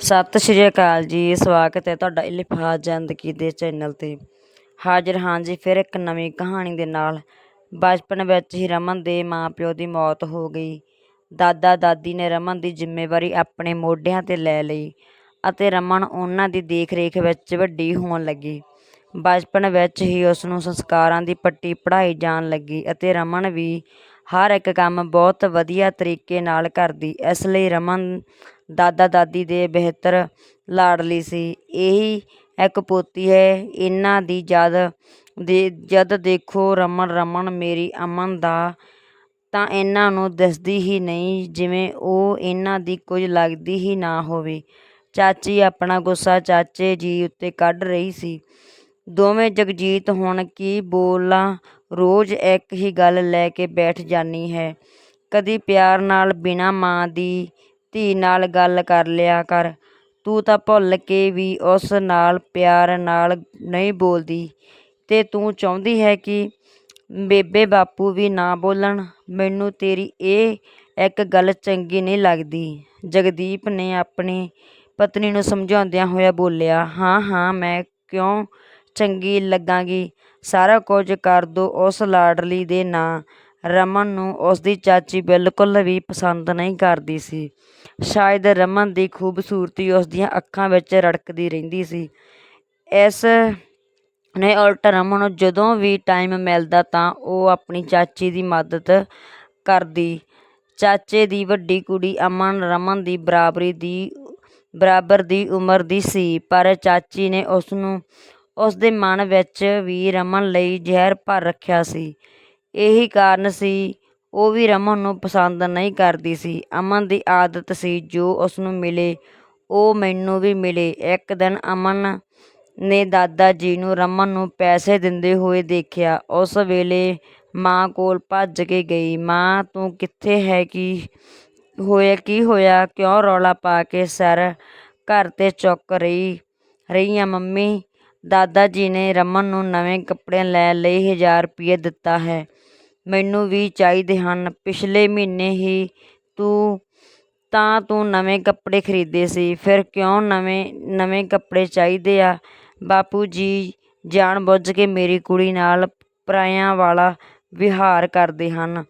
ਸਤਿ ਸ਼੍ਰੀ ਅਕਾਲ ਜੀ, ਸਵਾਗਤ ਹੈ ਤੁਹਾਡਾ ਇਲਫਾਜ਼ ਜ਼ਿੰਦਗੀ ਦੇ ਚੈਨਲ 'ਤੇ। ਹਾਜ਼ਰ ਹਾਂ ਜੀ ਫਿਰ ਇੱਕ ਨਵੀਂ ਕਹਾਣੀ ਦੇ ਨਾਲ। ਬਚਪਨ ਵਿੱਚ ਹੀ ਰਮਨ ਦੇ ਮਾਂ-ਪਿਓ ਦੀ ਮੌਤ ਹੋ ਗਈ। ਦਾਦਾ ਦਾਦੀ ਨੇ ਰਮਨ ਦੀ ਜ਼ਿੰਮੇਵਾਰੀ ਆਪਣੇ ਮੋਢਿਆਂ 'ਤੇ ਲੈ ਲਈ ਅਤੇ ਰਮਨ ਉਹਨਾਂ ਦੀ ਦੇਖ-ਰੇਖ ਵਿੱਚ ਵੱਡੀ ਹੋਣ ਲੱਗੀ। ਬਚਪਨ ਵਿੱਚ ਹੀ ਉਸ ਨੂੰ ਸੰਸਕਾਰਾਂ ਦੀ ਪੱਟੀ ਪੜ੍ਹਾਈ ਜਾਣ ਲੱਗੀ ਅਤੇ ਰਮਨ ਵੀ ਹਰ ਇੱਕ ਕੰਮ ਬਹੁਤ ਵਧੀਆ ਤਰੀਕੇ ਨਾਲ ਕਰਦੀ। ਇਸ ਲਈ ਰਮਨ ਦਾਦਾ ਦਾਦੀ ਦੇ ਬਿਹਤਰ ਲਾਡਲੀ ਸੀ। ਇਹੀ ਇੱਕ ਪੋਤੀ ਹੈ। ਇਹਨਾਂ ਦੀ ਜਦ ਦੇ, ਜਦ ਦੇਖੋ ਰਮਨ ਰਮਨ ਮੇਰੀ ਅਮਨ ਦਾ, ਤਾਂ ਇਹਨਾਂ ਨੂੰ ਦਿਸਦੀ ਹੀ ਨਹੀਂ ਜਿਵੇਂ ਉਹ ਇਹਨਾਂ ਦੀ ਕੁਝ ਲੱਗਦੀ ਹੀ ਨਾ ਹੋਵੇ। ਚਾਚੀ ਆਪਣਾ ਗੁੱਸਾ ਚਾਚੇ ਜੀ ਉੱਤੇ ਕੱਢ ਰਹੀ ਸੀ। ਦੋਵੇਂ ਜਗਜੀਤ ਹੁਣ ਕੀ ਬੋਲਾਂ, ਰੋਜ਼ ਇੱਕ ਹੀ ਗੱਲ ਲੈ ਕੇ ਬੈਠ ਜਾਨੀ ਹੈ। ਕਦੀ ਪਿਆਰ ਨਾਲ ਬਿਨਾਂ ਮਾਂ ਦੀ ਧੀ ਨਾਲ ਗੱਲ ਕਰ ਲਿਆ ਕਰ। ਤੂੰ ਤਾਂ ਭੁੱਲ ਕੇ ਵੀ ਉਸ ਨਾਲ ਪਿਆਰ ਨਾਲ ਨਹੀਂ ਬੋਲਦੀ। ਤੇ ਤੂੰ ਚਾਹੁੰਦੀ ਹੈ ਕਿ ਬੇਬੇ ਬਾਪੂ ਵੀ ਨਾ ਬੋਲਣ। ਮੈਨੂੰ ਤੇਰੀ ਇਹ ਇੱਕ ਗੱਲ ਚੰਗੀ ਨਹੀਂ ਲੱਗਦੀ। ਜਗਦੀਪ ਨੇ ਆਪਣੀ ਪਤਨੀ ਨੂੰ ਸਮਝਾਉਂਦਿਆਂ ਹੋਇਆ ਬੋਲਿਆ, ਹਾਂ ਹਾਂ, ਮੈਂ ਕਿਉਂ ਚੰਗੀ ਲੱਗਾਂਗੀ? ਸਾਰਾ ਕੁਝ ਕਰ ਦੋ ਉਸ ਲਾਡਲੀ ਦੇ ਨਾਂ। ਰਮਨ ਨੂੰ ਉਸ ਦੀ ਚਾਚੀ ਬਿਲਕੁਲ ਵੀ ਪਸੰਦ ਨਹੀਂ ਕਰਦੀ ਸੀ। ਸ਼ਾਇਦ ਰਮਨ ਦੀ ਖੂਬਸੂਰਤੀ ਉਸ ਦੀਆਂ ਅੱਖਾਂ ਵਿੱਚ ਰੜਕਦੀ ਰਹਿੰਦੀ ਸੀ। ਇਸ ਨੇ ਉਲਟ ਰਮਨ ਨੂੰ ਜਦੋਂ ਵੀ ਟਾਈਮ ਮਿਲਦਾ ਤਾਂ ਉਹ ਆਪਣੀ ਚਾਚੀ ਦੀ ਮਦਦ ਕਰਦੀ। ਚਾਚੇ ਦੀ ਵੱਡੀ ਕੁੜੀ ਅਮਨ ਰਮਨ ਦੀ ਬਰਾਬਰੀ ਦੀ, ਬਰਾਬਰ ਦੀ ਉਮਰ ਦੀ ਸੀ, ਪਰ ਚਾਚੀ ਨੇ ਉਸਨੂੰ ਉਸ ਦੇ ਮਨ ਵਿੱਚ ਵੀ ਰਮਨ ਲਈ ਜ਼ਹਿਰ ਭਰ ਰੱਖਿਆ ਸੀ। ਇਹੀ ਕਾਰਨ ਸੀ ਉਹ ਵੀ ਰਮਨ ਨੂੰ ਪਸੰਦ ਨਹੀਂ ਕਰਦੀ ਸੀ। ਅਮਨ ਦੀ ਆਦਤ ਸੀ ਜੋ ਉਸ ਨੂੰ ਮਿਲੇ, ਉਹ ਮੈਨੂੰ ਵੀ ਮਿਲੇ। ਇੱਕ ਦਿਨ ਅਮਨ ਨੇ ਦਾਦਾ ਜੀ ਨੂੰ ਰਮਨ ਨੂੰ ਪੈਸੇ ਦਿੰਦੇ ਹੋਏ ਦੇਖਿਆ। ਉਸ ਵੇਲੇ ਮਾਂ ਕੋਲ ਭੱਜ ਕੇ ਗਈ, ਮਾਂ, ਤੂੰ ਕਿੱਥੇ ਹੈ? ਕੀ ਹੋਇਆ? ਕੀ ਹੋਇਆ? ਕਿਉਂ ਰੌਲਾ ਪਾ ਕੇ ਸਰ ਘਰ ਤੇ ਚੁੱਕ ਰਹੀ ਰਹੀ ਆ ਮੰਮੀ? ਦਾਦਾ ਜੀ ਨੇ ਰਮਨ ਨੂੰ ਨਵੇਂ ਕੱਪੜੇ ਲੈਣ ਲਈ 1000 ਰੁਪਏ ਦਿੱਤਾ ਹੈ। ਮੈਨੂੰ ਵੀ ਚਾਹੀਦੇ ਹਨ। ਪਿਛਲੇ ਮਹੀਨੇ ਹੀ ਤੂੰ, ਤਾਂ ਤੂੰ ਨਵੇਂ ਕੱਪੜੇ ਖਰੀਦੇ ਸੀ। ਫਿਰ ਕਿਉਂ ਨਵੇਂ ਨਵੇਂ ਕੱਪੜੇ ਚਾਹੀਦੇ ਆ? ਬਾਪੂ ਜੀ ਜਾਣ ਬੁੱਝ ਕੇ ਮੇਰੀ ਕੁੜੀ ਨਾਲ ਪਰਾਇਆਂ ਵਾਲਾ ਵਿਹਾਰ ਕਰਦੇ ਹਨ।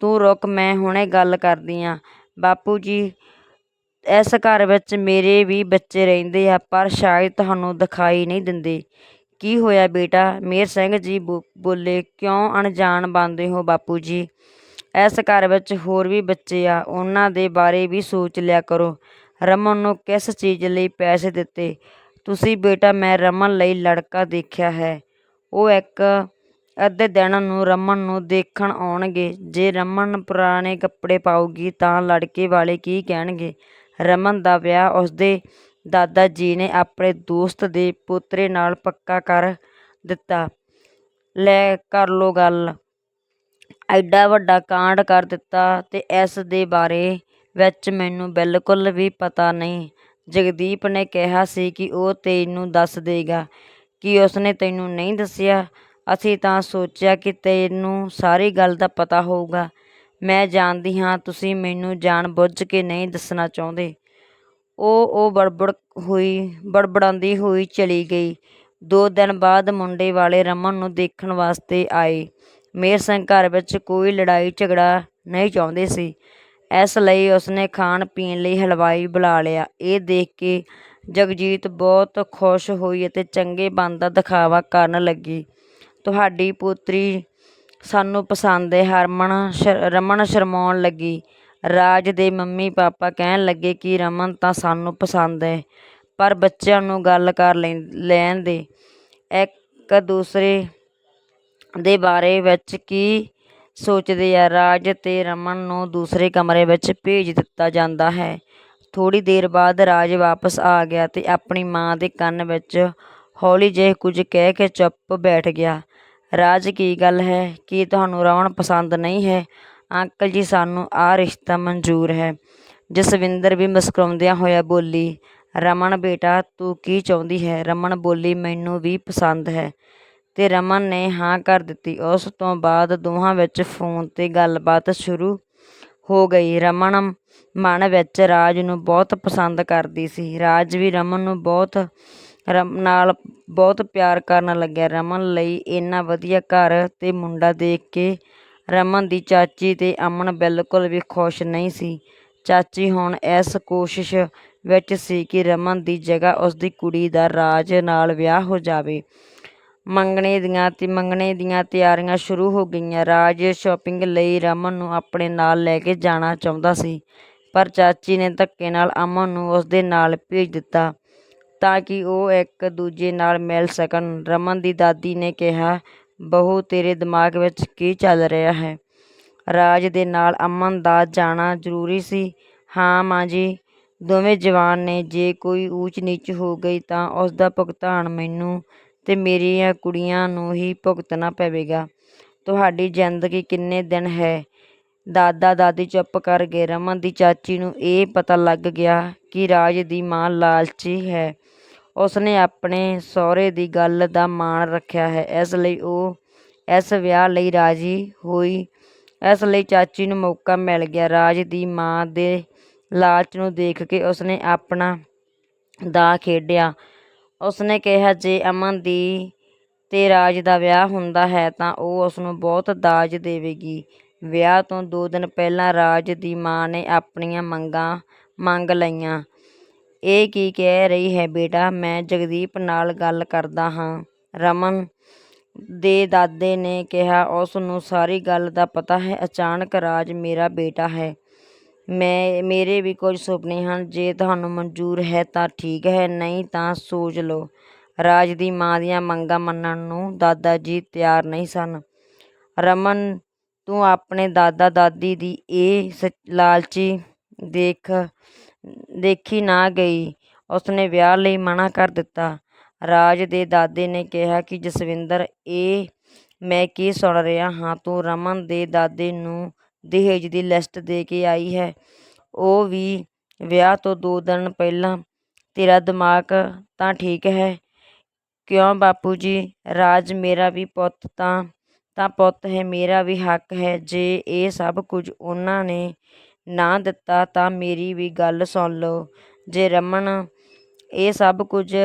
ਤੂੰ ਰੁਕ, ਮੈਂ ਹੁਣੇ ਗੱਲ ਕਰਦੀ ਆ। ਬਾਪੂ ਜੀ, ਇਸ ਘਰ ਵਿੱਚ ਮੇਰੇ ਵੀ ਬੱਚੇ ਰਹਿੰਦੇ ਆ, ਪਰ ਸ਼ਾਇਦ ਤੁਹਾਨੂੰ ਦਿਖਾਈ ਨਹੀਂ ਦਿੰਦੇ। ਕੀ ਹੋਇਆ ਬੇਟਾ? ਮੇਰ ਸਿੰਘ ਜੀ ਬੋਲੇ, ਕਿਉਂ ਅਣਜਾਣ ਬਣਦੇ ਹੋ ਬਾਪੂ ਜੀ? ਇਸ ਘਰ ਵਿੱਚ ਹੋਰ ਵੀ ਬੱਚੇ ਆ, ਉਹਨਾਂ ਦੇ ਬਾਰੇ ਵੀ ਸੋਚ ਲਿਆ ਕਰੋ। ਰਮਨ ਨੂੰ ਕਿਸ ਚੀਜ਼ ਲਈ ਪੈਸੇ ਦਿੱਤੇ? ਤੁਸੀਂ ਬੇਟਾ, ਮੈਂ ਰਮਨ ਲਈ ਲੜਕਾ ਦੇਖਿਆ ਹੈ। ਉਹ ਇੱਕ ਅੱਧੇ ਦਿਨ ਨੂੰ ਰਮਨ ਨੂੰ ਦੇਖਣ ਆਉਣਗੇ। ਜੇ ਰਮਨ ਪੁਰਾਣੇ ਕੱਪੜੇ ਪਾਉਗੀ ਤਾਂ ਲੜਕੇ ਵਾਲੇ ਕੀ ਕਹਿਣਗੇ? ਰਮਨ ਦਾ ਵਿਆਹ ਉਸਦੇ ਦਾਦਾ ਜੀ ਨੇ ਆਪਣੇ ਦੋਸਤ ਦੇ ਪੋਤਰੇ ਨਾਲ ਪੱਕਾ ਕਰ ਦਿੱਤਾ। ਲੈ ਕਰ ਲੋ ਗੱਲ। ਐਡਾ ਵੱਡਾ ਕਾਂਡ ਕਰ ਦਿੱਤਾ ਤੇ ਇਸ ਦੇ ਬਾਰੇ ਵਿੱਚ ਮੈਨੂੰ ਬਿਲਕੁਲ ਵੀ ਪਤਾ ਨਹੀਂ। ਜਗਦੀਪ ਨੇ ਕਿਹਾ ਸੀ ਕਿ ਉਹ ਤੈਨੂੰ ਦੱਸ ਦੇਗਾ, ਕੀ ਉਸਨੇ ਤੈਨੂੰ ਨਹੀਂ ਦੱਸਿਆ। ਅਸੀਂ ਤਾਂ ਸੋਚਿਆ ਕਿ ਤੈਨੂੰ ਸਾਰੀ ਗੱਲ ਦਾ ਪਤਾ ਹੋਊਗਾ। ਮੈਂ ਜਾਣਦੀ ਹਾਂ ਤੁਸੀਂ ਮੈਨੂੰ ਜਾਣ ਬੁੱਝ ਕੇ ਨਹੀਂ ਦੱਸਣਾ ਚਾਹੁੰਦੇ। ਉਹ ਉਹ ਬੜਬੜ ਹੋਈ, ਬੜਬੜਾਉਂਦੀ ਹੋਈ ਚਲੀ ਗਈ। ਦੋ ਦਿਨ ਬਾਅਦ ਮੁੰਡੇ ਵਾਲੇ ਰਮਨ ਨੂੰ ਦੇਖਣ ਵਾਸਤੇ ਆਏ। ਮੇਰ ਸਿੰਘ ਘਰ ਵਿੱਚ ਕੋਈ ਲੜਾਈ ਝਗੜਾ ਨਹੀਂ ਚਾਹੁੰਦੇ ਸੀ। ਇਸ ਲਈ ਉਸਨੇ ਖਾਣ ਪੀਣ ਲਈ ਹਲਵਾਈ ਬੁਲਾ ਲਿਆ। ਇਹ ਦੇਖ ਕੇ ਜਗਜੀਤ ਬਹੁਤ ਖੁਸ਼ ਹੋਈ ਅਤੇ ਚੰਗੇ ਬੰਦ ਦਾ ਦਿਖਾਵਾ ਕਰਨ ਲੱਗੀ। ਤੁਹਾਡੀ ਪੁੱਤਰੀ ਸਾਨੂੰ ਪਸੰਦ ਹੈ, ਹਰਮਨ ਰਮਨ ਸ਼ਰਮਾਉਣ ਲੱਗੀ। ਰਾਜ ਦੇ ਮੰਮੀ ਪਾਪਾ ਕਹਿਣ ਲੱਗੇ ਕਿ ਰਮਨ ਤਾਂ ਸਾਨੂੰ ਪਸੰਦ ਹੈ, ਪਰ ਬੱਚਿਆਂ ਨੂੰ ਗੱਲ ਕਰ ਲੈਂ, ਲੈਣ ਦੇ। ਇੱਕ ਦੂਸਰੇ ਦੇ ਬਾਰੇ ਵਿੱਚ ਕੀ ਸੋਚਦੇ ਆ? ਰਾਜ ਤੇ ਰਮਨ ਨੂੰ ਦੂਸਰੇ ਕਮਰੇ ਵਿੱਚ ਭੇਜ ਦਿੱਤਾ ਜਾਂਦਾ ਹੈ। ਥੋੜੀ ਦੇਰ ਬਾਅਦ ਰਾਜ ਵਾਪਸ ਆ ਗਿਆ ਤੇ ਆਪਣੀ ਮਾਂ ਦੇ ਕੰਨ ਵਿੱਚ ਹੌਲੀ ਜਿਹੇ ਕੁਝ ਕਹਿ ਕੇ ਚੁੱਪ ਬੈਠ ਗਿਆ। ਰਾਜ, ਕੀ ਗੱਲ ਹੈ? ਕੀ ਤੁਹਾਨੂੰ ਰਮਨ ਪਸੰਦ ਨਹੀਂ ਹੈ? ਅੰਕਲ ਜੀ, ਸਾਨੂੰ ਆਹ ਰਿਸ਼ਤਾ ਮਨਜ਼ੂਰ ਹੈ। ਜਸਵਿੰਦਰ ਵੀ ਮੁਸਕਰਾਉਂਦਿਆਂ ਹੋਇਆ ਬੋਲੀ, ਰਮਨ ਬੇਟਾ, ਤੂੰ ਕੀ ਚਾਹੁੰਦੀ ਹੈ? ਰਮਨ ਬੋਲੀ, ਮੈਨੂੰ ਵੀ ਪਸੰਦ ਹੈ। ਤੇ ਰਮਨ ਨੇ ਹਾਂ ਕਰ ਦਿੱਤੀ। ਉਸ ਤੋਂ ਬਾਅਦ ਦੋਹਾਂ ਵਿੱਚ ਫੋਨ ਤੇ ਗੱਲਬਾਤ ਸ਼ੁਰੂ ਹੋ ਗਈ। ਰਮਨ ਮਨ ਵਿੱਚ ਰਾਜ ਨੂੰ ਬਹੁਤ ਪਸੰਦ ਕਰਦੀ ਸੀ। ਰਾਜ ਵੀ ਰਮਨ ਨੂੰ ਬਹੁਤ, ਰਮ, ਨਾਲ ਬਹੁਤ ਪਿਆਰ ਕਰਨ ਲੱਗਿਆ। ਰਮਨ ਲਈ ਇੰਨਾ ਵਧੀਆ ਘਰ ਤੇ ਮੁੰਡਾ ਦੇਖ ਕੇ ਰਮਨ ਦੀ ਚਾਚੀ ਤੇ ਅਮਨ ਬਿਲਕੁਲ ਵੀ ਖੁਸ਼ ਨਹੀਂ ਸੀ। ਚਾਚੀ ਹੁਣ ਇਸ ਕੋਸ਼ਿਸ਼ ਵਿੱਚ ਸੀ ਕਿ ਰਮਨ ਦੀ ਜਗ੍ਹਾ ਉਸਦੀ ਕੁੜੀ ਦਾ ਰਾਜ ਨਾਲ ਵਿਆਹ ਹੋ ਜਾਵੇ। ਮੰਗਣੇ ਦੀਆਂ ਤੇ ਮੰਗਣੇ ਦੀਆਂ ਤਿਆਰੀਆਂ ਸ਼ੁਰੂ ਹੋ ਗਈਆਂ। ਰਾਜ ਸ਼ਾਪਿੰਗ ਲਈ ਰਮਨ ਨੂੰ ਆਪਣੇ ਨਾਲ ਲੈ ਕੇ ਜਾਣਾ ਚਾਹੁੰਦਾ ਸੀ, ਪਰ ਚਾਚੀ ਨੇ ਧੱਕੇ ਨਾਲ ਅਮਨ ਨੂੰ ਉਸਦੇ ਨਾਲ ਭੇਜ ਦਿੱਤਾ ਤਾਂ ਕਿ ਉਹ ਇੱਕ ਦੂਜੇ ਨਾਲ ਮਿਲ ਸਕਣ। ਰਮਨ ਦੀ ਦਾਦੀ ਨੇ ਕਿਹਾ ਬਹੂ, ਤੇਰੇ ਦਿਮਾਗ ਵਿੱਚ ਕੀ ਚੱਲ ਰਿਹਾ ਹੈ? ਰਾਜ ਦੇ ਨਾਲ ਅਮਨ ਦਾ ਜਾਣਾ ਜ਼ਰੂਰੀ ਸੀ। ਹਾਂ ਮਾਂ ਜੀ, ਦੋਵੇਂ ਜਵਾਨ ਨੇ ਜੇ ਕੋਈ ਊਚ ਨੀਚ ਹੋ ਗਈ ਤਾਂ ਉਸ ਦਾ ਭੁਗਤਾਨ ਮੈਨੂੰ ਤੇ ਮੇਰੀਆਂ ਕੁੜੀਆਂ ਨੂੰ ਹੀ ਭੁਗਤਣਾ ਪਵੇਗਾ। ਤੁਹਾਡੀ ਜ਼ਿੰਦਗੀ ਕਿੰਨੇ ਦਿਨ ਹੈ? ਦਾਦਾ, ਦਾਦੀ ਚੁੱਪ ਕਰ ਗਏ। ਰਮਨ ਦੀ ਚਾਚੀ ਨੂੰ ਇਹ ਪਤਾ ਲੱਗ ਗਿਆ ਕਿ ਰਾਜ ਦੀ ਮਾਂ ਲਾਲਚੀ ਹੈ। ਉਸਨੇ ਆਪਣੇ ਸਹੁਰੇ ਦੀ ਗੱਲ ਦਾ ਮਾਣ ਰੱਖਿਆ ਹੈ। ਇਸ ਲਈ ਉਹ ਇਸ ਵਿਆਹ ਲਈ ਰਾਜੀ ਹੋਈ। ਇਸ ਲਈ ਚਾਚੀ ਨੂੰ ਮੌਕਾ ਮਿਲ ਗਿਆ। ਰਾਜ ਦੀ ਮਾਂ ਦੇ ਲਾਲਚ ਨੂੰ ਦੇਖ ਕੇ ਉਸਨੇ ਆਪਣਾ ਦਾ ਖੇਡਿਆ। ਉਸਨੇ ਕਿਹਾ, ਜੇ ਅਮਨ ਦੀ ਤੇ ਰਾਜ ਦਾ ਵਿਆਹ ਹੁੰਦਾ ਹੈ ਤਾਂ ਉਹ ਉਸਨੂੰ ਬਹੁਤ ਦਾਜ ਦੇਵੇਗੀ। ਵਿਆਹ ਤੋਂ ਦੋ ਦਿਨ ਪਹਿਲਾਂ ਰਾਜ ਦੀ ਮਾਂ ਨੇ ਆਪਣੀਆਂ ਮੰਗਾਂ ਮੰਗ ਲਈਆਂ। ਇਹ ਕੀ ਕਹਿ ਰਹੀ ਹੈ ਬੇਟਾ? ਮੈਂ ਜਗਦੀਪ ਨਾਲ ਗੱਲ ਕਰਦਾ ਹਾਂ। ਰਮਨ ਦੇ ਦਾਦੇ ਨੇ ਕਿਹਾ, ਉਸ ਨੂੰ ਸਾਰੀ ਗੱਲ ਦਾ ਪਤਾ ਹੈ। ਅਚਾਨਕ ਰਾਜ ਮੇਰਾ ਬੇਟਾ ਹੈ। ਮੈਂ, ਮੇਰੇ ਵੀ ਕੁਝ ਸੁਪਨੇ ਹਨ। ਜੇ ਤੁਹਾਨੂੰ ਮਨਜ਼ੂਰ ਹੈ ਤਾਂ ਠੀਕ ਹੈ, ਨਹੀਂ ਤਾਂ ਸੋਚ ਲਓ। ਰਾਜ ਦੀ ਮਾਂ ਦੀਆਂ ਮੰਗਾਂ ਮੰਨਣ ਨੂੰ ਦਾਦਾ ਜੀ ਤਿਆਰ ਨਹੀਂ ਸਨ। ਰਮਨ, ਤੂੰ ਆਪਣੇ ਦਾਦਾ ਦਾਦੀ ਦੀ ਇਹ ਸ- ਲਾਲਚੀ ਦੇਖ ਦੇਖੀ ਨਾ ਗਈ। ਉਸਨੇ ਵਿਆਹ ਲਈ ਮਨਾ ਕਰ ਦਿੱਤਾ। ਰਾਜ ਦੇ ਦਾਦੇ ਨੇ ਕਿਹਾ ਕਿ, ਜਸਵਿੰਦਰ, ਇਹ ਮੈਂ ਕੀ ਸੁਣ ਰਿਹਾ ਹਾਂ? ਤੂੰ ਰਮਨ ਦੇ ਦਾਦੇ ਨੂੰ ਦਹੇਜ ਦੀ ਲਿਸਟ ਦੇ ਕੇ ਆਈ ਹੈ। ਉਹ ਵੀ ਵਿਆਹ ਤੋਂ ਦੋ ਦਿਨ ਪਹਿਲਾਂ। ਤੇਰਾ ਦਿਮਾਗ ਤਾਂ ਠੀਕ ਹੈ? ਕਿਉਂ ਬਾਪੂ ਜੀ? ਰਾਜ ਮੇਰਾ ਵੀ ਪੁੱਤ ਤਾਂ ਤਾਂ ਪੁੱਤ ਹੈ, ਮੇਰਾ ਵੀ ਹੱਕ ਹੈ। ਜੇ ਇਹ ਸਭ ਕੁਝ ਉਹਨਾਂ ਨੇ ਨਾ ਦਿੱਤਾ ਤਾਂ ਮੇਰੀ ਵੀ ਗੱਲ ਸੁਣ ਲਓ। ਜੇ ਰਮਨ ਇਹ ਸਭ ਕੁਝ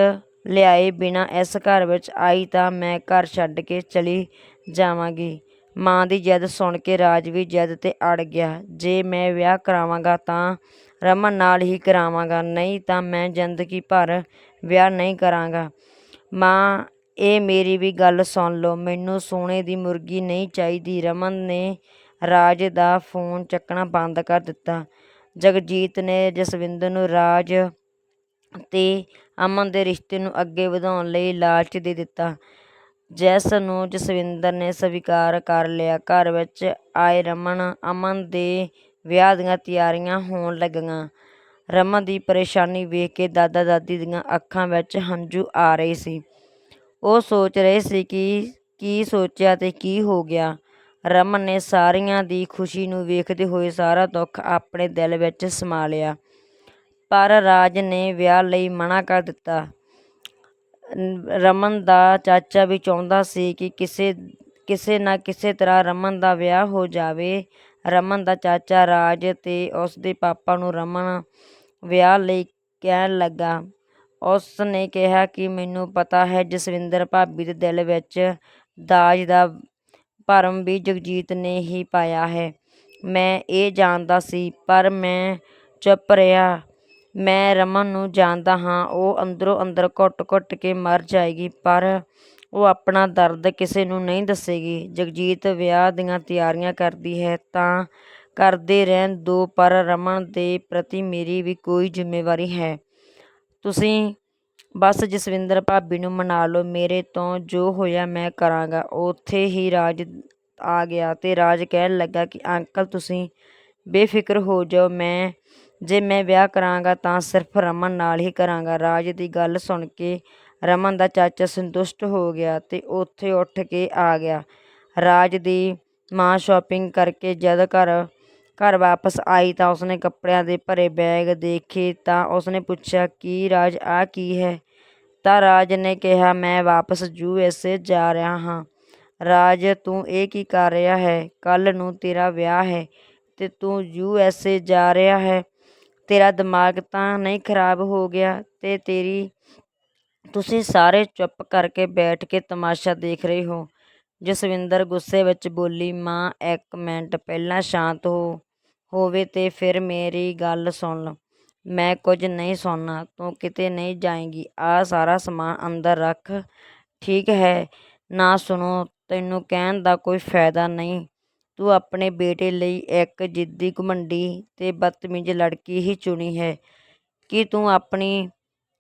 ਲਿਆਏ ਬਿਨਾਂ ਇਸ ਘਰ ਵਿੱਚ ਆਈ ਤਾਂ ਮੈਂ ਘਰ ਛੱਡ ਕੇ ਚਲੀ ਜਾਵਾਂਗੀ। ਮਾਂ ਦੀ ਜਿੱਦ ਸੁਣ ਕੇ ਰਾਜ ਵੀ ਜਿੱਦ ਤੇ ਅੜ ਗਿਆ। ਜੇ ਮੈਂ ਵਿਆਹ ਕਰਾਵਾਂਗਾ ਤਾਂ ਰਮਨ ਨਾਲ ਹੀ ਕਰਾਵਾਂਗਾ, ਨਹੀਂ ਤਾਂ ਮੈਂ ਜ਼ਿੰਦਗੀ ਭਰ ਵਿਆਹ ਨਹੀਂ ਕਰਾਂਗਾ। ਮਾਂ, ਇਹ ਮੇਰੀ ਵੀ ਗੱਲ ਸੁਣ ਲਓ। ਮੈਨੂੰ ਸੋਨੇ ਦੀ ਮੁਰਗੀ ਨਹੀਂ ਚਾਹੀਦੀ। ਰਮਨ ਨੇ ਰਾਜ ਦਾ ਫੋਨ ਚੱਕਣਾ ਬੰਦ ਕਰ ਦਿੱਤਾ। ਜਗਜੀਤ ਨੇ ਜਸਵਿੰਦਰ ਨੂੰ ਰਾਜ ਤੇ ਅਮਨ ਦੇ ਰਿਸ਼ਤੇ ਨੂੰ ਅੱਗੇ ਵਧਾਉਣ ਲਈ ਲਾਲਚ ਦੇ ਦਿੱਤਾ। ਜਿਸ ਨੂੰ ਜਸਵਿੰਦਰ ਨੇ ਸਵੀਕਾਰ ਕਰ ਲਿਆ। ਘਰ ਵਿੱਚ ਆਏ ਰਮਨ, ਅਮਨ ਦੇ ਵਿਆਹ ਦੀਆਂ ਤਿਆਰੀਆਂ ਹੋਣ ਲੱਗੀਆਂ। ਰਮਨ ਦੀ ਪਰੇਸ਼ਾਨੀ ਵੇਖ ਕੇ ਦਾਦਾ ਦਾਦੀ ਦੀਆਂ ਅੱਖਾਂ ਵਿੱਚ ਹੰਝੂ ਆ ਰਹੇ ਸੀ। ਉਹ ਸੋਚ ਰਹੇ ਸੀ ਕਿ ਕੀ ਸੋਚਿਆ ਤੇ ਕੀ ਹੋ ਗਿਆ। ਰਮਨ ਨੇ ਸਾਰਿਆਂ ਦੀ ਖੁਸ਼ੀ ਨੂੰ ਵੇਖਦੇ ਹੋਏ ਸਾਰਾ ਦੁੱਖ ਆਪਣੇ ਦਿਲ ਵਿੱਚ ਸਮਾ ਲਿਆ ਪਰ ਰਾਜ ਨੇ ਵਿਆਹ ਲਈ ਮਨਾ ਕਰ ਦਿੱਤਾ। ਰਮਨ ਦਾ ਚਾਚਾ ਵੀ ਚਾਹੁੰਦਾ ਸੀ ਕਿ ਕਿਸੇ ਕਿਸੇ ਨਾ ਕਿਸੇ ਤਰ੍ਹਾਂ ਰਮਨ ਦਾ ਵਿਆਹ ਹੋ ਜਾਵੇ। ਰਮਨ ਦਾ ਚਾਚਾ ਰਾਜ ਤੇ ਉਸ ਦੇ ਪਾਪਾ ਨੂੰ ਰਮਨ ਵਿਆਹ ਲਈ ਕਹਿਣ ਲੱਗਾ। ਉਸ ਨੇ ਕਿਹਾ ਕਿ ਮੈਨੂੰ ਪਤਾ ਹੈ ਜਸਵਿੰਦਰ ਭਾਬੀ ਦੇ ਦਿਲ ਵਿੱਚ ਦਾਜ ਦਾ ਭਰਮ ਵੀ ਜਗਜੀਤ ਨੇ ਹੀ ਪਾਇਆ ਹੈ। ਮੈਂ ਇਹ ਜਾਣਦਾ ਸੀ, ਪਰ ਮੈਂ ਚੁੱਪ ਰਿਹਾ। ਮੈਂ ਰਮਨ ਨੂੰ ਜਾਣਦਾ ਹਾਂ, ਉਹ ਅੰਦਰੋਂ ਅੰਦਰ ਘੁੱਟ-ਘੁੱਟ ਕੇ ਮਰ ਜਾਏਗੀ, ਪਰ ਉਹ ਆਪਣਾ ਦਰਦ ਕਿਸੇ ਨੂੰ ਨਹੀਂ ਦੱਸੇਗੀ। ਜਗਜੀਤ ਵਿਆਹ ਦੀਆਂ ਤਿਆਰੀਆਂ ਕਰਦੀ ਹੈ, ਤਾਂ ਕਰਦੇ ਰਹਿਣ ਦੋ, ਪਰ ਰਮਨ ਦੇ ਪ੍ਰਤੀ ਮੇਰੀ ਵੀ ਕੋਈ ਜ਼ਿੰਮੇਵਾਰੀ ਹੈ। ਤੁਸੀਂ ਬਸ ਜਸਵਿੰਦਰ ਭਾਬੀ ਨੂੰ ਮਨਾ ਲਓ, ਮੇਰੇ ਤੋਂ ਜੋ ਹੋਇਆ ਮੈਂ ਕਰਾਂਗਾ। ਉੱਥੇ ਹੀ ਰਾਜ ਆ ਗਿਆ ਤੇ ਰਾਜ ਕਹਿਣ ਲੱਗਾ ਕਿ, ਅੰਕਲ, ਤੁਸੀਂ ਬੇਫਿਕਰ ਹੋ ਜਾਓ, ਮੈਂ, ਜੇ ਮੈਂ ਵਿਆਹ ਕਰਾਂਗਾ ਤਾਂ ਸਿਰਫ ਰਮਨ ਨਾਲ ਹੀ ਕਰਾਂਗਾ। ਰਾਜ ਦੀ ਗੱਲ ਸੁਣ ਕੇ ਰਮਨ ਦਾ ਚਾਚਾ ਸੰਤੁਸ਼ਟ ਹੋ ਗਿਆ ਤੇ ਉੱਥੇ ਉੱਠ ਕੇ ਆ ਗਿਆ। ਰਾਜ ਦੀ ਮਾਂ ਸ਼ਾਪਿੰਗ ਕਰਕੇ ਜਦ ਘਰ ਘਰ ਵਾਪਸ ਆਈ ਤਾਂ ਉਸਨੇ ਕੱਪੜਿਆਂ ਦੇ ਭਰੇ ਬੈਗ ਦੇਖੇ ਤਾਂ ਉਸਨੇ ਪੁੱਛਿਆ, ਕੀ ਰਾਜ ਆ ਕੀ ਹੈ? ਤਾਂ ਰਾਜ ਨੇ ਕਿਹਾ, ਮੈਂ ਵਾਪਸ ਯੂ ਐਸ ਏ ਜਾ ਰਿਹਾ ਹਾਂ। ਰਾਜ, ਤੂੰ ਇਹ ਕੀ ਕਰ ਰਿਹਾ ਹੈ? ਕੱਲ ਨੂੰ ਤੇਰਾ ਵਿਆਹ ਹੈ ਤੇ ਤੂੰ ਯੂ ਐਸ ਏ ਜਾ ਰਿਹਾ ਹੈ। ਤੇਰਾ ਦਿਮਾਗ ਤਾਂ ਨਹੀਂ ਖਰਾਬ ਹੋ ਗਿਆ ਤੇ ਤੇਰੀ, ਤੁਸੀਂ ਸਾਰੇ ਚੁੱਪ ਕਰਕੇ ਬੈਠ ਕੇ ਤਮਾਸ਼ਾ ਦੇਖ ਰਹੇ ਹੋ। ਜਸਵਿੰਦਰ ਗੁੱਸੇ ਵਿੱਚ ਬੋਲੀ, ਮਾਂ, ਇੱਕ ਮਿੰਟ, ਪਹਿਲਾਂ ਸ਼ਾਂਤ ਹੋ। ਹੋਵੇ ਤੇ ਫਿਰ ਮੇਰੀ ਗੱਲ ਸੁਣ ਮੈਂ ਕੁਝ ਨਹੀਂ ਸੁਣਨਾ ਤੂੰ ਕਿਤੇ ਨਹੀਂ ਜਾਏਂਗੀ। ਆਹ ਸਾਰਾ ਸਮਾਨ ਅੰਦਰ ਰੱਖ। ਠੀਕ ਹੈ, ਨਾ ਸੁਣੋ, ਤੈਨੂੰ ਕਹਿਣ ਦਾ ਕੋਈ ਫਾਇਦਾ ਨਹੀਂ। ਤੂੰ ਆਪਣੇ ਬੇਟੇ ਲਈ ਇੱਕ ਜਿੱਦੀ ਘਮੰਡੀ ਤੇ ਬਦਤਮੀਜ਼ ਲੜਕੀ ਹੀ ਚੁਣੀ ਹੈ। ਕੀ ਤੂੰ ਆਪਣੀ,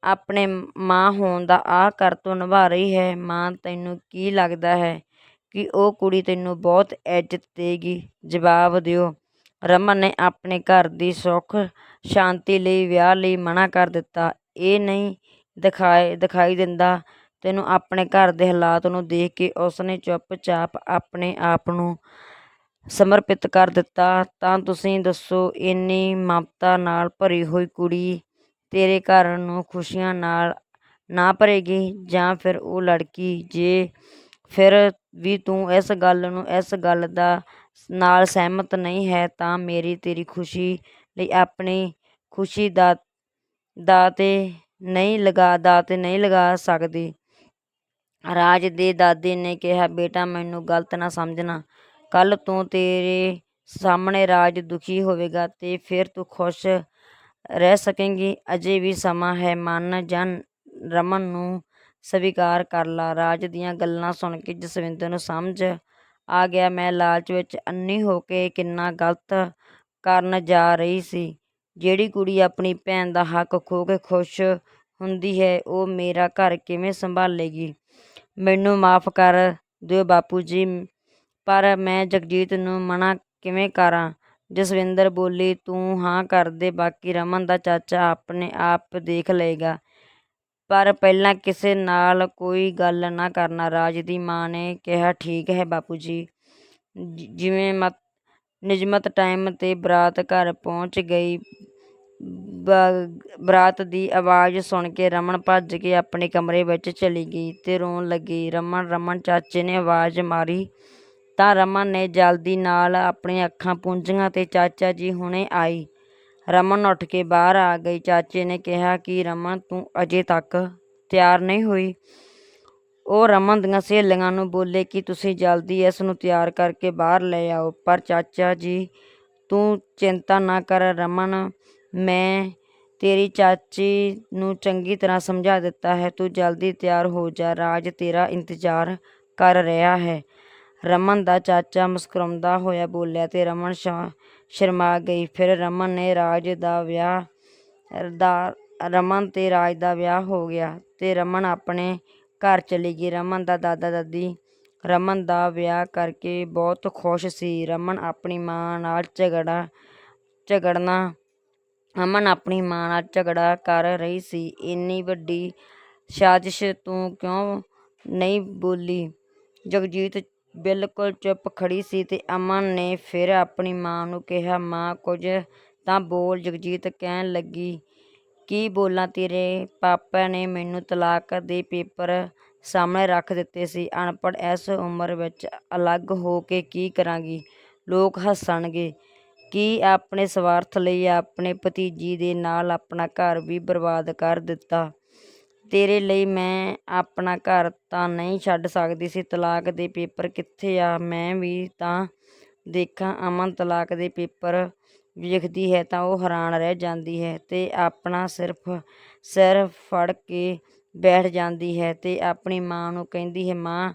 ਆਪਣੇ ਮਾਂ ਹੋਣ ਦਾ ਆਹ ਕਰਤੱਵ ਨਿਭਾ ਰਹੀ ਹੈ? ਮਾਂ, ਤੈਨੂੰ ਕੀ ਲੱਗਦਾ ਹੈ ਕਿ ਉਹ ਕੁੜੀ ਤੈਨੂੰ ਬਹੁਤ ਇੱਜ਼ਤ ਦੇਗੀ? ਜਵਾਬ ਦਿਓ। ਰਮਨ ਨੇ ਆਪਣੇ ਘਰ ਦੀ ਸੁੱਖ, ਸ਼ਾਂਤੀ ਲਈ, ਵਿਆਹ ਲਈ ਮਨਾ ਕਰ ਦਿੱਤਾ। ਇਹ ਨਹੀਂ ਦਿਖਾਏ, ਦਿਖਾਈ ਦਿੰਦਾ, ਤੈਨੂੰ ਆਪਣੇ ਘਰ ਦੇ ਹਾਲਾਤ ਨੂੰ ਦੇਖ ਕੇ ਉਸਨੇ ਚੁੱਪਚਾਪ ਆਪਣੇ ਆਪ ਨੂੰ ਸਮਰਪਿਤ ਕਰ ਦਿੱਤਾ। ਤਾਂ ਤੁਸੀਂ ਦੱਸੋ, ਇੰਨੀ ਮਮਤਾ ਨਾਲ ਭਰੀ ਹੋਈ ਕੁੜੀ ਤੇਰੇ ਘਰ ਨੂੰ ਖੁਸ਼ੀਆਂ ਨਾਲ ਨਾ ਭਰੇਗੀ? ਜਾਂ ਫਿਰ ਉਹ ਲੜਕੀ, ਜੇ ਫਿਰ ਵੀ ਤੂੰ ਇਸ ਗੱਲ ਨੂੰ, ਇਸ ਗੱਲ ਦਾ ਨਾਲ ਸਹਿਮਤ ਨਹੀਂ ਹੈ ਤਾਂ ਮੇਰੀ ਤੇਰੀ ਖੁਸ਼ੀ ਲਈ ਆਪਣੀ ਖੁਸ਼ੀ ਦਾ ਦਾ ਤੇ ਨਹੀਂ ਲਗਾ ਦਾ ਤੇ ਨਹੀਂ ਲਗਾ ਸਕਦੀ। ਰਾਜ ਦੇ ਦਾਦੇ ਨੇ ਕਿਹਾ, ਬੇਟਾ, ਮੈਨੂੰ ਗਲਤ ਨਾ ਸਮਝਣਾ। ਕੱਲ੍ਹ ਤੋਂ ਤੇਰੇ ਸਾਹਮਣੇ ਰਾਜ ਦੁਖੀ ਹੋਵੇਗਾ ਤੇ ਫਿਰ ਤੂੰ ਖੁਸ਼ ਰਹਿ ਸਕੇਂਗੀ। ਅਜੇ ਵੀ ਸਮਾਂ ਹੈ। ਮਨ ਜਾਂ ਰਮਨ ਨੂੰ ਸਵੀਕਾਰ ਕਰ ਲਾ ਰਾਜ ਦੀਆਂ ਗੱਲਾਂ ਸੁਣ ਕੇ ਜਸਵਿੰਦਰ ਨੂੰ ਸਮਝ ਆ ਗਿਆ। ਮੈਂ ਲਾਲਚ ਵਿੱਚ ਅੰਨੀ ਹੋ ਕੇ ਕਿੰਨਾ ਗਲਤ ਕਰਨ ਜਾ ਰਹੀ ਸੀ। ਜਿਹੜੀ ਕੁੜੀ ਆਪਣੀ ਭੈਣ ਦਾ ਹੱਕ ਖੋ ਕੇ ਖੁਸ਼ ਹੁੰਦੀ ਹੈ, ਉਹ ਮੇਰਾ ਘਰ ਕਿਵੇਂ ਸੰਭਾਲੇਗੀ? ਮੈਨੂੰ ਮਾਫ ਕਰ ਦਿਓ ਬਾਪੂ ਜੀ ਪਰ ਮੈਂ ਜਗਜੀਤ ਨੂੰ ਮਨਾ ਕਿਵੇਂ ਕਰਾਂ? ਜਸਵਿੰਦਰ ਬੋਲੀ, ਤੂੰ ਹਾਂ ਕਰ ਦੇ, ਬਾਕੀ ਰਮਨ ਦਾ ਚਾਚਾ ਆਪਣੇ ਆਪ ਦੇਖ ਲਏਗਾ। ਪਰ ਪਹਿਲਾਂ ਕਿਸੇ ਨਾਲ ਕੋਈ ਗੱਲ ਨਾ ਕਰਨਾ। ਰਾਜ ਦੀ ਮਾਂ ਨੇ ਕਿਹਾ, ਠੀਕ ਹੈ ਬਾਪੂ ਜੀ। ਜਿਵੇਂ ਮਤ ਨਿਜਮਤ ਟਾਈਮ ਤੇ ਬਰਾਤ ਘਰ ਪਹੁੰਚ ਗਈ ਬਰਾਤ ਦੀ ਆਵਾਜ਼ ਸੁਣ ਕੇ ਰਮਨ ਭੱਜ ਕੇ ਆਪਣੇ ਕਮਰੇ ਵਿੱਚ ਚਲੀ ਗਈ ਤੇ ਰੋਣ ਲੱਗੀ। ਰਮਨ ਰਮਨ ਚਾਚੇ ਨੇ ਆਵਾਜ਼ ਮਾਰੀ, ਤਾਂ ਰਮਨ ਨੇ ਜਲਦੀ ਨਾਲ ਆਪਣੀਆਂ ਅੱਖਾਂ ਪੂੰਝੀਆਂ ਤੇ ਚਾਚਾ ਜੀ ਹੁਣੇ ਆਈ ਰਮਨ ਉੱਠ ਕੇ ਬਾਹਰ ਆ ਗਈ। ਚਾਚੇ ਨੇ ਕਿਹਾ ਕਿ, ਰਮਨ, ਤੂੰ ਅਜੇ ਤੱਕ ਤਿਆਰ ਨਹੀਂ ਹੋਈ? ਉਹ ਰਮਨ ਦੀਆਂ ਸਹੇਲੀਆਂ ਨੂੰ ਬੋਲੇ ਕਿ, ਤੁਸੀਂ ਜਲਦੀ ਇਸ ਨੂੰ ਤਿਆਰ ਕਰਕੇ ਬਾਹਰ ਲੈ ਆਓ। ਪਰ ਚਾਚਾ ਜੀ, ਤੂੰ ਚਿੰਤਾ ਨਾ ਕਰ ਰਮਨ, ਮੈਂ ਤੇਰੀ ਚਾਚੀ ਨੂੰ ਚੰਗੀ ਤਰ੍ਹਾਂ ਸਮਝਾ ਦਿੱਤਾ ਹੈ। ਤੂੰ ਜਲਦੀ ਤਿਆਰ ਹੋ ਜਾ। ਰਾਜ ਤੇਰਾ ਇੰਤਜ਼ਾਰ ਕਰ ਰਿਹਾ ਹੈ। ਰਮਨ ਦਾ ਚਾਚਾ ਮੁਸਕਰਾਉਂਦਾ ਹੋਇਆ ਬੋਲਿਆ ਤੇ ਰਮਨ ਸ਼ਾ- ਸ਼ਰਮਾ ਗਈ। ਫਿਰ ਰਮਨ ਨੇ ਰਾਜ ਦਾ ਵਿਆਹ ਦਾ ਰਮਨ ਤੇ ਰਾਜ ਦਾ ਵਿਆਹ ਹੋ ਗਿਆ ਤੇ ਰਮਨ ਆਪਣੇ ਘਰ ਚਲੀ ਗਈ। ਰਮਨ ਦਾ ਦਾਦਾ ਦਾਦੀ, ਰਮਨ ਦਾ ਵਿਆਹ ਕਰਕੇ ਬਹੁਤ ਖੁਸ਼ ਸੀ। ਰਮਨ ਆਪਣੀ ਮਾਂ ਨਾਲ ਝਗੜਾ, ਝਗੜਨਾ ਅਮਨ ਆਪਣੀ ਮਾਂ ਨਾਲ ਝਗੜਾ ਕਰ ਰਹੀ ਸੀ। ਇੰਨੀ ਵੱਡੀ ਸਾਜ਼ਿਸ਼ ਤੂੰ ਕਿਉਂ ਨਹੀਂ ਬੋਲੀ? ਜਗਜੀਤ ਬਿਲਕੁਲ ਚੁੱਪ ਖੜ੍ਹੀ ਸੀ ਤੇ ਅਮਨ ਨੇ ਫਿਰ ਆਪਣੀ ਮਾਂ ਨੂੰ ਕਿਹਾ, ਮਾਂ, ਕੁਝ ਤਾਂ ਬੋਲ। ਜਗਜੀਤ ਕਹਿਣ ਲੱਗੀ, ਕੀ ਬੋਲਾਂ ਤੇਰੇ? ਪਾਪਾ ਨੇ ਮੈਨੂੰ ਤਲਾਕ ਦੇ ਪੇਪਰ ਸਾਹਮਣੇ ਰੱਖ ਦਿੱਤੇ ਸੀ। ਅਨਪੜ੍ਹ ਇਸ ਉਮਰ ਵਿੱਚ ਅਲੱਗ ਹੋ ਕੇ ਕੀ ਕਰਾਂਗੀ? ਲੋਕ ਹੱਸਣਗੇ। ਕੀ ਆਪਣੇ ਸਵਾਰਥ ਲਈ ਆਪਣੇ ਭਤੀਜੀ ਦੇ ਨਾਲ ਆਪਣਾ ਘਰ ਵੀ ਬਰਬਾਦ ਕਰ ਦਿੱਤਾ? ਤੇਰੇ ਲਈ ਮੈਂ ਆਪਣਾ ਘਰ ਤਾਂ ਨਹੀਂ ਛੱਡ ਸਕਦੀ ਸੀ। ਤਲਾਕ ਦੇ ਪੇਪਰ ਕਿੱਥੇ ਆ? ਮੈਂ ਵੀ ਤਾਂ ਦੇਖਾਂ, ਅਮਨ ਤਲਾਕ ਦੇ ਪੇਪਰ ਵੇਖਦੀ ਹੈ ਤਾਂ ਉਹ ਹੈਰਾਨ ਰਹਿ ਜਾਂਦੀ ਹੈ ਤੇ ਆਪਣਾ ਸਿਰਫ ਸਿਰ ਫੜ ਕੇ ਬੈਠ ਜਾਂਦੀ ਹੈ ਤੇ ਆਪਣੀ ਮਾਂ ਨੂੰ ਕਹਿੰਦੀ ਹੈ, ਮਾਂ,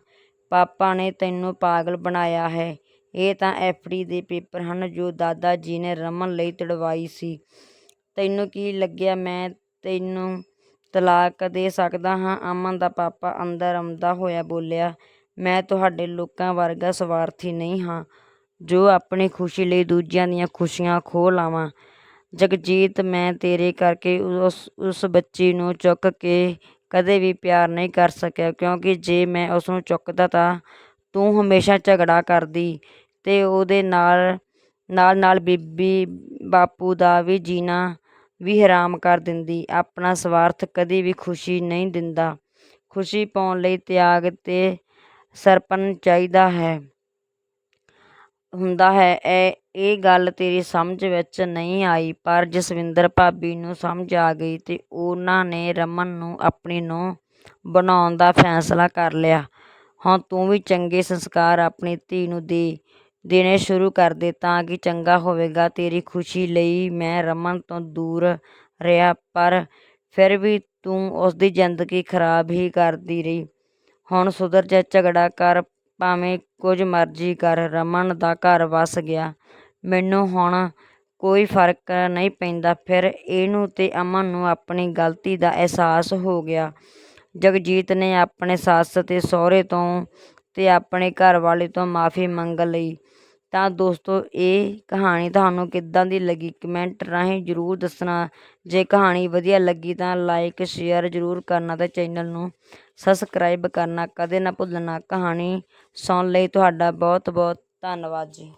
ਪਾਪਾ ਨੇ ਤੈਨੂੰ ਪਾਗਲ ਬਣਾਇਆ ਹੈ। ਇਹ ਤਾਂ ਐਫਡੀ ਦੇ ਪੇਪਰ ਹਨ ਜੋ ਦਾਦਾ ਜੀ ਨੇ ਰਮਨ ਲਈ ਤੜਵਾਈ ਸੀ। ਤੈਨੂੰ ਕੀ ਲੱਗਿਆ? ਮੈਂ ਤੈਨੂੰ ਤਲਾਕ ਦੇ ਸਕਦਾ ਹਾਂ। ਅਮਨ ਦਾ ਪਾਪਾ ਅੰਦਰ ਆਉਂਦਾ ਹੋਇਆ ਬੋਲਿਆ, ਮੈਂ ਤੁਹਾਡੇ ਲੋਕਾਂ ਵਰਗਾ ਸਵਾਰਥੀ ਨਹੀਂ ਹਾਂ, ਜੋ ਆਪਣੀ ਖੁਸ਼ੀ ਲਈ ਦੂਜਿਆਂ ਦੀਆਂ ਖੁਸ਼ੀਆਂ ਖੋਹ ਲਾਵਾਂ। ਜਗਜੀਤ, ਮੈਂ ਤੇਰੇ ਕਰਕੇ ਉਸ ਬੱਚੀ ਨੂੰ ਚੁੱਕ ਕੇ ਕਦੇ ਵੀ ਪਿਆਰ ਨਹੀਂ ਕਰ ਸਕਿਆ, ਕਿਉਂਕਿ ਜੇ ਮੈਂ ਉਸਨੂੰ ਚੁੱਕਦਾ ਤਾਂ ਤੂੰ ਹਮੇਸ਼ਾ ਝਗੜਾ ਕਰਦੀ ਤੇ ਉਹਦੇ ਨਾਲ ਨਾਲ ਬੀਬੀ ਬਾਪੂ ਦਾ ਵੀ ਜੀਣਾ ਵੀ ਹਰਾਮ ਕਰ ਦਿੰਦੀ, ਆਪਣਾ ਸਵਾਰਥ ਕਦੇ ਵੀ ਖੁਸ਼ੀ ਨਹੀਂ ਦਿੰਦਾ। ਖੁਸ਼ੀ ਪਾਉਣ ਲਈ ਤਿਆਗ ਤੇ ਸਰਪਣ ਚਾਹੀਦਾ ਹੈ। ਹੁੰਦਾ ਹੈ, ਇਹ ਇਹ ਗੱਲ ਤੇਰੀ ਸਮਝ ਵਿੱਚ ਨਹੀਂ ਆਈ, ਪਰ ਜਸਵਿੰਦਰ ਭਾਬੀ ਨੂੰ ਸਮਝ ਆ ਗਈ ਤੇ ਉਹਨਾਂ ਨੇ ਰਮਨ ਨੂੰ ਆਪਣੀ ਨੂੰਹ ਬਣਾਉਣ ਦਾ ਫੈਸਲਾ ਕਰ ਲਿਆ। ਹੁਣ ਤੂੰ ਵੀ ਚੰਗੇ ਸੰਸਕਾਰ ਆਪਣੀ ਧੀ ਨੂੰ ਦੇ। ਦੇਣੇ ਸ਼ੁਰੂ ਕਰ ਦੇ ਤਾਂ ਕਿ ਚੰਗਾ ਹੋਵੇਗਾ। ਤੇਰੀ ਖੁਸ਼ੀ ਲਈ ਮੈਂ ਰਮਨ ਤੋਂ ਦੂਰ ਰਿਹਾ, ਪਰ ਫਿਰ ਵੀ ਤੂੰ ਉਸਦੀ ਜ਼ਿੰਦਗੀ ਖਰਾਬ ਹੀ ਕਰਦੀ ਰਹੀ। ਹੁਣ ਸੁਧਰ ਜਾ, ਝਗੜਾ ਕਰ, ਭਾਵੇਂ ਕੁਝ ਮਰਜ਼ੀ ਕਰ। ਰਮਨ ਦਾ ਘਰ ਵੱਸ ਗਿਆ। ਮੈਨੂੰ ਹੁਣ ਕੋਈ ਫ਼ਰਕ ਨਹੀਂ ਪੈਂਦਾ। ਫਿਰ ਇਹਨੂੰ ਤੇ ਅਮਨ ਨੂੰ ਆਪਣੀ ਗਲਤੀ ਦਾ ਅਹਿਸਾਸ ਹੋ ਗਿਆ। ਜਗਜੀਤ ਨੇ ਆਪਣੇ ਸੱਸ ਤੇ ਸਹੁਰੇ ਤੋਂ ਤੇ ਆਪਣੇ ਘਰ ਵਾਲੇ ਤੋਂ ਮਾਫੀ ਮੰਗ ਲਈ। ਤਾਂ ਦੋਸਤੋ, ਇਹ ਕਹਾਣੀ ਤੁਹਾਨੂੰ ਕਿੱਦਾਂ ਦੀ ਲੱਗੀ? ਕਮੈਂਟ ਰਾਹੀਂ ਜਰੂਰ ਦੱਸਣਾ। ਜੇ ਕਹਾਣੀ ਵਧੀਆ ਲੱਗੀ ਤਾਂ ਲਾਈਕ, ਸ਼ੇਅਰ ਜਰੂਰ ਕਰਨਾ ਅਤੇ ਚੈਨਲ ਨੂੰ ਸਬਸਕ੍ਰਾਈਬ ਕਰਨਾ ਕਦੇ ਨਾ ਭੁੱਲਣਾ। ਕਹਾਣੀ ਸੁਣਨ ਲਈ ਤੁਹਾਡਾ ਬਹੁਤ ਬਹੁਤ ਧੰਨਵਾਦ ਜੀ।